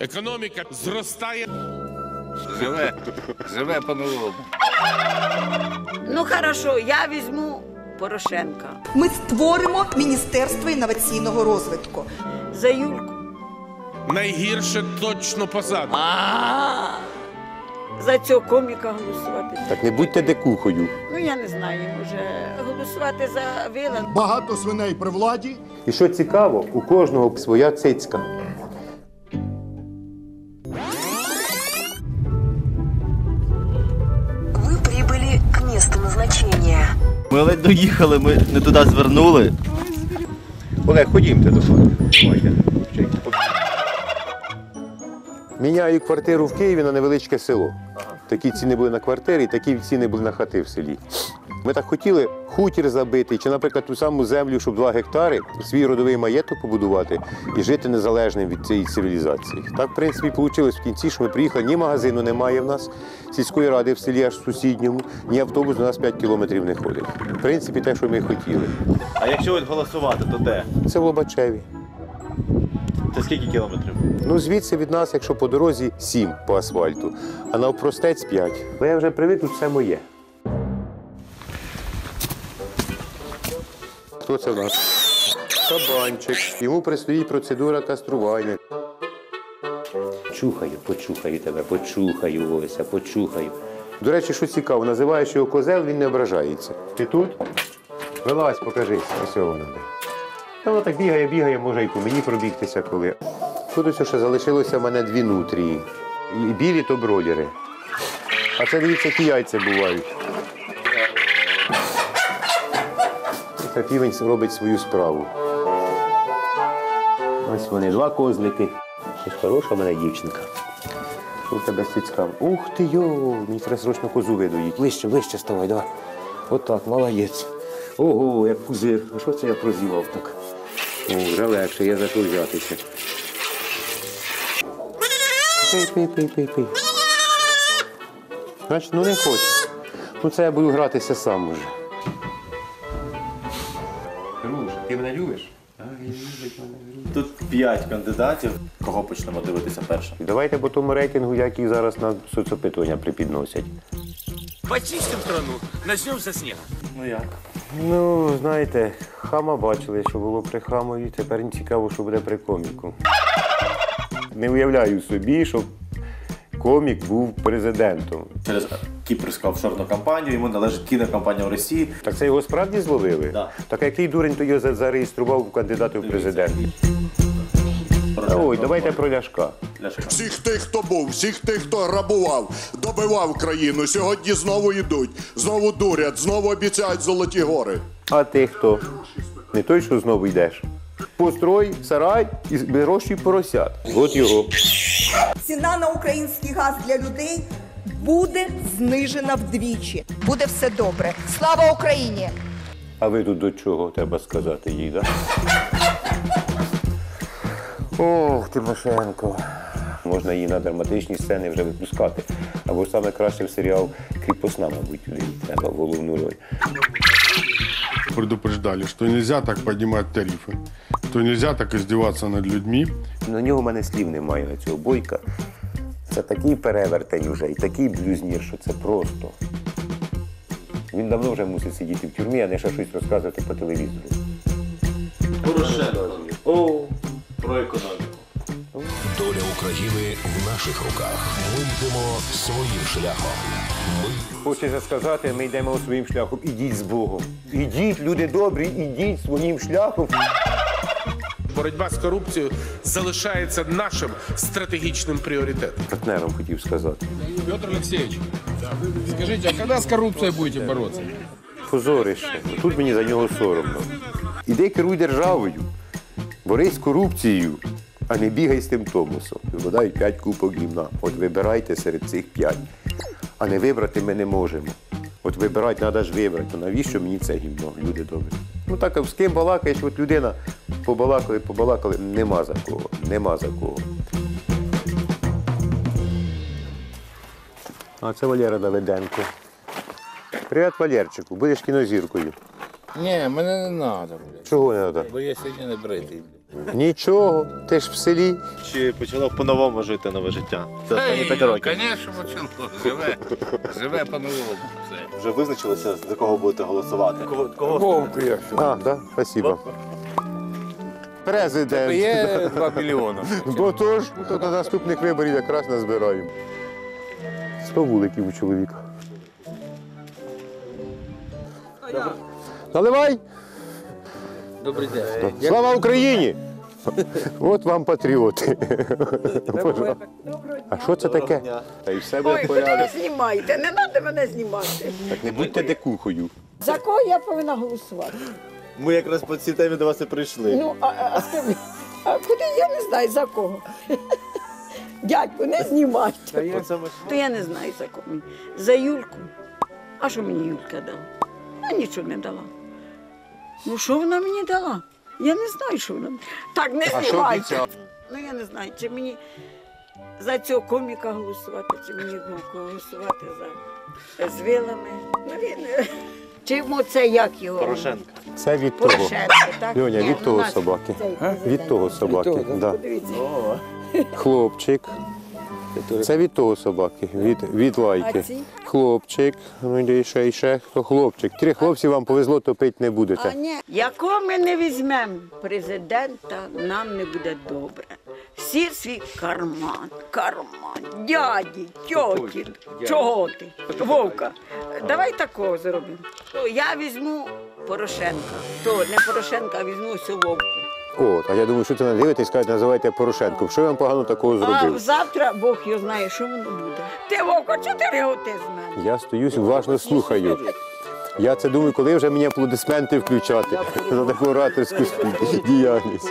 Економіка зростає. Живе, живе по-новому. Ну хорошо, я візьму Порошенка Ми створимо Міністерство інноваційного розвитку. за Юльку. Найгірше точно позаду. За цього коміка голосувати. Так не будьте декухою. Ну я не знаю, може голосувати за Вілан. Багато свиней при владі. І що цікаво, у кожного своя цицька. Ми ледь доїхали, ми не туди звернули. Олег, ходімте до мене. Міняю квартиру в Києві на невеличке село. Такі ціни були на квартири, такі ціни були на хати в селі. Ми так хотіли хутір забити, чи, наприклад, ту саму землю, щоб 2 гектари, свій родовий маєток побудувати і жити незалежним від цієї цивілізації. Так, в принципі, вийшло в кінці, що ми приїхали, ні магазину немає в нас, сільської ради в селі аж сусідньому, ні автобус до нас 5 кілометрів не ходить. В принципі, те, що ми хотіли. А якщо от голосувати, то де? Це в Лобачеві. Це скільки кілометрів? Ну, звідси від нас, якщо по дорозі, 7 по асфальту, а навпростець 5. Бо я вже привик, тут все моє. Хто це в нас? Кабанчик. Йому предстоїть процедура кастрування. Чухаю, почухаю тебе, почухаю, Ося, почухаю. До речі, що цікаво, називаєш його козел, він не ображається. Ти тут? Вилазь, покажись. Ось вона. Та вона так бігає, бігає, може і по мені пробігтися коли. Тут ось ще залишилося в мене дві нутрії. І білі то бродери. А це дивіться, які яйця бувають. Це півень робить свою справу. Ось вони, два козлики. Ось хороша в мене дівчинка. Що в тебе цицьками? Ух ти йо! Мені треба срочно козу видоїть. Ближче, ближче ставай, давай. Отак, молодець. Ого, як кузир. А що це я прозівав так? О, вже легше, є за що взятися. Пий, пий, пий, пий, пий. Значить, ну не хоче. Ну це я буду гратися сам уже. Руш, ти мене любиш? Тут п'ять кандидатів. Кого почнемо дивитися першим? Давайте по тому рейтингу, який зараз на соцопитування припідносять. Почистим страну, начнем со снега. Ну як? Ну, знаєте, хама бачили, що було при хамові. Тепер не цікаво, що буде при коміку. Не уявляю собі, щоб комік був президентом. Через кіпрську офшорну компанію йому належить кінокомпанія в Росії. Так це його справді зловили? Да. Так а який дурень то його зареєстрував у кандидати в президенти? Ой, давайте про ляшка. Ляшка. Всіх тих, хто був, всіх тих, хто грабував, добивав країну, сьогодні знову йдуть, знову дурять, знову обіцяють золоті гори. А ти хто? Не той, що знову йдеш. Построй сарай і вирощуй поросят. От його. Ціна на український газ для людей буде знижена вдвічі. Буде все добре. Слава Україні! А ви тут до чого треба сказати їй, да? Ох, Тимошенко. Можна її на драматичні сцени вже випускати. Або саме краще в серіал Кріпосна, мабуть, туди треба в головну роль. предупреждали, что нельзя так поднимать тарифы, что нельзя так издеваться над людьми. На нього в мене слів немає на цього бойка. Це такий перевертень уже і такий блюзнір, що це просто. Він давно вже мусить сидіти в тюрмі, а не ще щось розказувати по телевізору. Порошенко. О, про економіку. Доля України в наших руках. Ми йдемо своїм шляхом. Ми Хочеться сказати, ми йдемо своїм шляхом. Ідіть з Богом. Ідіть, люди добрі, ідіть своїм шляхом. Боротьба з корупцією залишається нашим стратегічним пріоритетом. Партнером хотів сказати. Петр Алексеевич, скажите, а когда с коррупцией будете бороться? Позорище. Тут мені за нього соромно. Іди керуй державою, борись з корупцією, а не бігай з тим Томосом. Вигадай п'ять купок гімна. От вибирайте серед цих п'ять. А не вибрати ми не можемо. От вибирати треба ж вибрати. Ну навіщо мені це гімно, люди добрі? Ну так з ким балакаєш, от людина побалакали, побалакали, нема за кого, нема за кого. А це Валера Давиденко. Привіт, Валерчику, будеш кінозіркою. Не, мене не блядь. Чого не треба? Бо я сьогодні не бритий. Нічого, ти ж в селі. Чи почало по-новому жити нове життя? Це останні п'ять років. Звісно, почало. Живе, живе по-новому. все. Вже визначилися, за кого будете голосувати? Кого, кого Вовку я. А, да, спасибо. Президент. Є 2 мільйони. Бо то ж, то до наступних виборів якраз назбираємо. Сто вуликів у чоловіка. Наливай! Добрий день. Слава Україні! От вам патріоти. А що це таке? Та й все Ой, куди ви знімаєте? Не треба мене знімати. Так не будьте декухою. За кого я повинна голосувати? Ми якраз по цій темі до вас і прийшли. Ну, а, а, а скажи, а куди я не знаю за кого? Дядьку, не знімайте. То я не знаю за кого. За Юльку. А що мені Юлька дала? А нічого не дала. Ну що вона мені дала? Я не знаю, що вона. мені- Так, не А що знімайте. обіцяла? Ну я не знаю, чи мені за цього коміка голосувати, чи мені голосувати за з вилами. Ну він. Чи йому це як його? Порошенка. Це від того. Порошенко, так? Льоня, Ні, від ну, того наш собаки. цей Від президент. того собаки. Да. Подивіться. Хлопчик. Це від того собаки, від, від лайки. А ці? Хлопчик. Ну і ще, і ще. Хто хлопчик. Три хлопці вам повезло, топити не А будете. ні, якого ми не візьмемо президента, нам не буде добре. Всі свій карман, карман, дяді, тьоті, чого ти? Вовка, давай такого зробимо. Я візьму Порошенка, то не Порошенка, а візьму цю Вовку. От, а я думаю, що це надивитесь, скажете, називайте Порошенком. Що я вам погано такого А зробив? завтра Бог його знає, що воно буде. Ти Вовка, чого ти реготи з мене? Я стоюсь, уважно слухаю. Я це думаю, коли вже мені аплодисменти включати за таку ораторську діяльність.